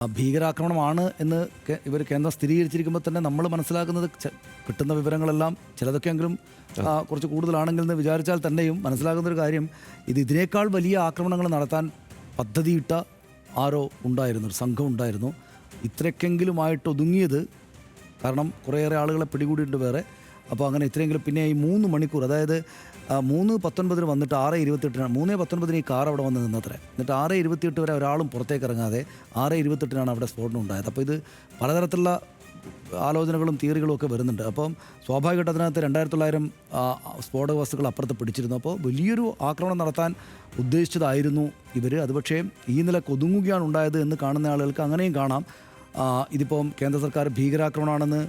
ഭീകരാക്രമണമാണ് എന്ന് ഇവർ കേന്ദ്രം സ്ഥിരീകരിച്ചിരിക്കുമ്പോൾ തന്നെ നമ്മൾ മനസ്സിലാക്കുന്നത് കിട്ടുന്ന വിവരങ്ങളെല്ലാം ചിലതൊക്കെയെങ്കിലും കുറച്ച് കൂടുതലാണെങ്കിൽ എന്ന് വിചാരിച്ചാൽ തന്നെയും മനസ്സിലാകുന്ന ഒരു കാര്യം ഇത് ഇതിനേക്കാൾ വലിയ ആക്രമണങ്ങൾ നടത്താൻ പദ്ധതിയിട്ട ആരോ ഉണ്ടായിരുന്നു ഒരു സംഘം ഉണ്ടായിരുന്നു. ഇത്രയ്ക്കെങ്കിലുമായിട്ട് ഒതുങ്ങിയത് കാരണം കുറേയേറെ ആളുകളെ പിടികൂടിയിട്ടുണ്ട് വേറെ. അപ്പോൾ അങ്ങനെ ഇത്രയെങ്കിലും പിന്നെ ഈ മൂന്ന് മണിക്കൂർ അതായത് മൂന്ന് പത്തൊൻപതിന് വന്നിട്ട് ആറ് ഇരുപത്തെട്ടിനാണ് മൂന്ന് പത്തൊൻപതിന് ഈ കാർ അവിടെ വന്ന് നിന്നത്രേ. എന്നിട്ട് ആറ് ഇരുപത്തിയെട്ട് വരെ ഒരാളും പുറത്തേക്ക് ഇറങ്ങാതെ ആറ് ഇരുപത്തെട്ടിനാണ് അവിടെ സ്ഫോടനം ഉണ്ടായത് അപ്പോൾ ഇത് പലതരത്തിലുള്ള ആലോചനകളും തിയറികളും ഒക്കെ വരുന്നുണ്ട്. അപ്പം സ്വാഭാവികമായിട്ട് അതിനകത്ത് രണ്ടായിരത്തി തൊള്ളായിരം സ്ഫോടക വസ്തുക്കൾ അപ്പുറത്ത് പിടിച്ചിരുന്നു. അപ്പോൾ വലിയൊരു ആക്രമണം നടത്താൻ ഉദ്ദേശിച്ചതായിരുന്നു ഇവർ അത് പക്ഷേ ഈ നില ഒതുങ്ങുകയാണ് ഉണ്ടായത് എന്ന് കാണുന്ന ആളുകൾക്ക് അങ്ങനെയും കാണാം. ഇതിപ്പം കേന്ദ്ര സർക്കാർ ഭീകരാക്രമണമാണെന്ന്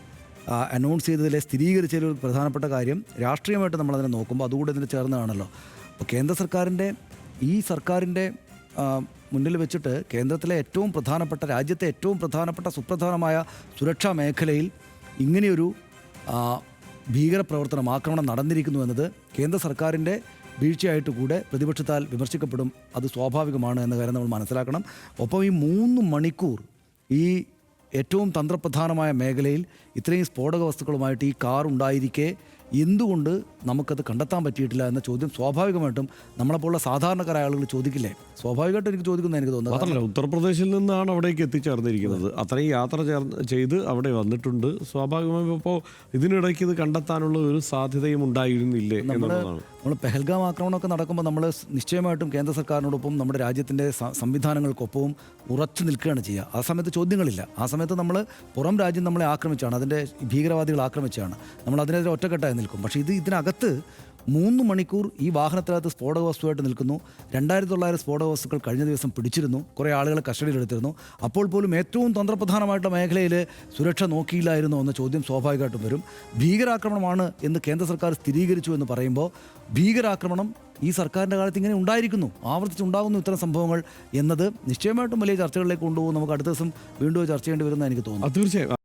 അനൗൺസ് ചെയ്തതിലെ സ്ഥിരീകരിച്ചതിൽ ഒരു പ്രധാനപ്പെട്ട കാര്യം രാഷ്ട്രീയമായിട്ട് നമ്മളതിനെ നോക്കുമ്പോൾ അതുകൂടെ ഇതിന് ചേർന്നതാണല്ലോ. അപ്പോൾ കേന്ദ്ര സർക്കാരിന്റെ ഈ സർക്കാരിന്റെ മുന്നിൽ വെച്ചിട്ട് കേന്ദ്രത്തിലെ ഏറ്റവും പ്രധാനപ്പെട്ട രാജ്യത്തെ ഏറ്റവും പ്രധാനപ്പെട്ട സുപ്രധാനമായ സുരക്ഷാ മേഖലയിൽ ഇങ്ങനെയൊരു ഭീകരപ്രവർത്തനം ആക്രമണം നടന്നിരിക്കുന്നു എന്നത് കേന്ദ്ര സർക്കാരിന്റെ വീഴ്ചയായിട്ട് കൂടെ പ്രതിപക്ഷത്താൽ വിമർശിക്കപ്പെടും. അത് സ്വാഭാവികമാണ് എന്ന കാര്യം നമ്മൾ മനസ്സിലാക്കണം. ഒപ്പം ഈ മൂന്ന് മണിക്കൂർ ഈ ഏറ്റവും തന്ത്രപ്രധാനമായ മേഖലയിൽ ഇത്രയും സ്ഫോടക വസ്തുക്കളുമായിട്ട് ഈ കാർ ഉണ്ടായിരിക്കെ എന്തുകൊണ്ട് നമുക്കത് കണ്ടെത്താൻ പറ്റിയിട്ടില്ല എന്ന ചോദ്യം സ്വാഭാവികമായിട്ടും നമ്മളെപ്പോലുള്ള സാധാരണക്കാരായ ആളുകൾ ചോദിക്കില്ലേ? സ്വാഭാവികമായിട്ടും എനിക്ക് ചോദിക്കുന്നത് എനിക്ക് തോന്നുന്നു മാത്രമല്ല ഉത്തർപ്രദേശിൽ നിന്നാണ് അവിടേക്ക് എത്തിച്ചേർന്നിരിക്കുന്നത്. അത്രയും യാത്ര ചേർന്ന് ചെയ്ത് അവിടെ വന്നിട്ടുണ്ട്. സ്വാഭാവികമായും ഇപ്പോൾ ഇതിനിടയ്ക്ക് ഇത് കണ്ടെത്താനുള്ള ഒരു സാധ്യതയും ഉണ്ടായിരുന്നില്ലേ എന്നുള്ളതാണ്. നമ്മൾ പെഹൽഗാം ആക്രമണമൊക്കെ നടക്കുമ്പോൾ നമ്മൾ നിശ്ചയമായിട്ടും കേന്ദ്ര സർക്കാരിനോടൊപ്പം നമ്മുടെ രാജ്യത്തിന്റെ സംവിധാനങ്ങൾക്കൊപ്പവും ഉറച്ചു നിൽക്കുകയാണ് ചെയ്യുക. ആ സമയത്ത് ചോദ്യങ്ങളില്ല. ആ സമയത്ത് നമ്മൾ പുറം രാജ്യം നമ്മളെ ആക്രമിച്ചാണ് അതിന്റെ ഭീകരവാദികൾ ആക്രമിച്ചാണ്. നമ്മൾ അതിനെതിരെ ഒറ്റക്കെട്ടായി നിൽക്കും. പക്ഷേ ഇത് ഇതിനകത്ത് മൂന്ന് മണിക്കൂർ ഈ വാഹനത്തിനകത്ത് സ്ഫോടക വസ്തുവായിട്ട് നിൽക്കുന്നു. രണ്ടായിരത്തി തൊള്ളായിരം സ്ഫോടക വസ്തുക്കൾ കഴിഞ്ഞ ദിവസം പിടിച്ചിരുന്നു. കുറേ ആളുകളെ കസ്റ്റഡിയിലെടുത്തിരുന്നു അപ്പോൾ പോലും ഏറ്റവും തന്ത്രപ്രധാനമായിട്ടുള്ള മേഖലയിൽ സുരക്ഷ നോക്കിയില്ലായിരുന്നു എന്ന ചോദ്യം സ്വാഭാവികമായിട്ടും വരും. ഭീകരാക്രമണമാണ് എന്ന് കേന്ദ്ര സർക്കാർ സ്ഥിരീകരിച്ചു എന്ന് പറയുമ്പോൾ ഭീകരാക്രമണം ഈ സർക്കാരിന്റെ കാലത്ത് ഇങ്ങനെ ഉണ്ടായിരിക്കുന്നു. ആവർത്തിച്ചുണ്ടാകുന്നു ഇത്തരം സംഭവങ്ങൾ എന്നത്. നിശ്ചയമായിട്ടും വലിയ ചർച്ചകളിലേക്ക് കൊണ്ടുപോകും. നമുക്ക് അടുത്ത ദിവസം വീണ്ടും ചർച്ച ചെയ്യേണ്ടി വരുമെന്ന് എനിക്ക് തോന്നുന്നു. തീർച്ചയായും.